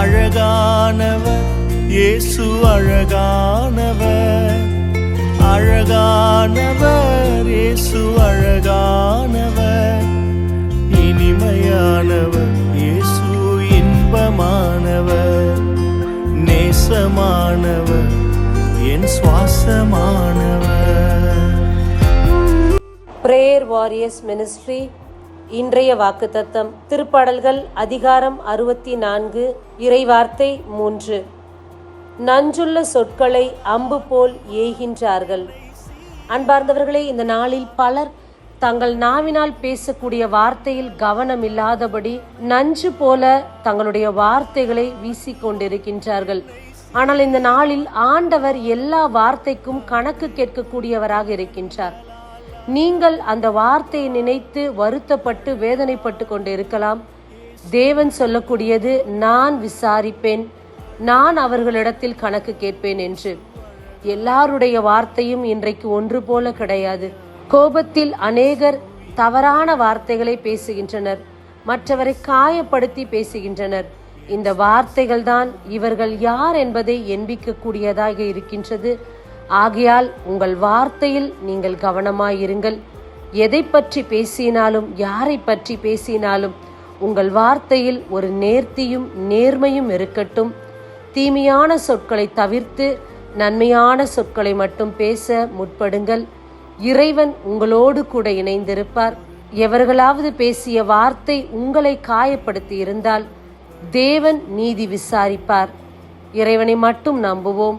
அழகானவர் இயேசு அழகானவர். அழகானவர் இயேசு அழகானவர். இனிமையானவர் இயேசு இன்பமானவர். நேசமானவர் என் சுவாசமானவர். பிரேயர் வாரியர்ஸ் மினிஸ்ட்ரி இன்றைய வாக்குத்தத்தம். திருப்பாடல்கள் அதிகாரம் அறுபத்தி நான்கு இறைவார்த்தை மூன்று. நஞ்சுள்ள சொற்களை அம்பு போல் ஏகின்றார்கள் அன்பார்ந்தவர்களே இந்த நாளில் பலர் தங்கள் நாவினால் பேசக்கூடிய வார்த்தையில் கவனம் இல்லாதபடி நஞ்சு போல தங்களுடைய வார்த்தைகளை வீசிக்கொண்டிருக்கின்றார்கள். ஆனால் இந்த நாளில் ஆண்டவர் எல்லா வார்த்தைக்கும் கணக்கு கேட்கக்கூடியவராக இருக்கின்றார். நீங்கள் அந்த வார்த்தையை நினைத்து வருத்தப்பட்டு வேதனைப்பட்டு கொண்டு இருக்கலாம் தேவன் சொல்லக்கூடியது நான் விசாரிப்பேன். நான் அவர்களிடத்தில் கணக்கு கேட்பேன் என்று. எல்லாருடைய வார்த்தையும் இன்றைக்கு ஒன்று போல கிடையாது. கோபத்தில் அநேகர் தவறான வார்த்தைகளை பேசுகின்றனர். மற்றவரை காயப்படுத்தி பேசுகின்றனர். இந்த வார்த்தைகள் தான் இவர்கள் யார் என்பதை எண்பிக்கக்கூடியதாக இருக்கின்றது. ஆகையால் உங்கள் வார்த்தையில் நீங்கள் கவனமாயிருங்கள். எதை பற்றி பேசினாலும் யாரை பற்றி பேசினாலும் உங்கள் வார்த்தையில் ஒரு நேர்த்தியும் நேர்மையும் இருக்கட்டும். தீமையான சொற்களை தவிர்த்து நன்மையான சொற்களை மட்டும் பேச முற்படுங்கள். இறைவன் உங்களோடு கூட இணைந்திருப்பார். எவர்களாவது பேசிய வார்த்தை உங்களை காயப்படுத்தி இருந்தால் தேவன் நீதி விசாரிப்பார். இறைவனை மட்டும் நம்புவோம்.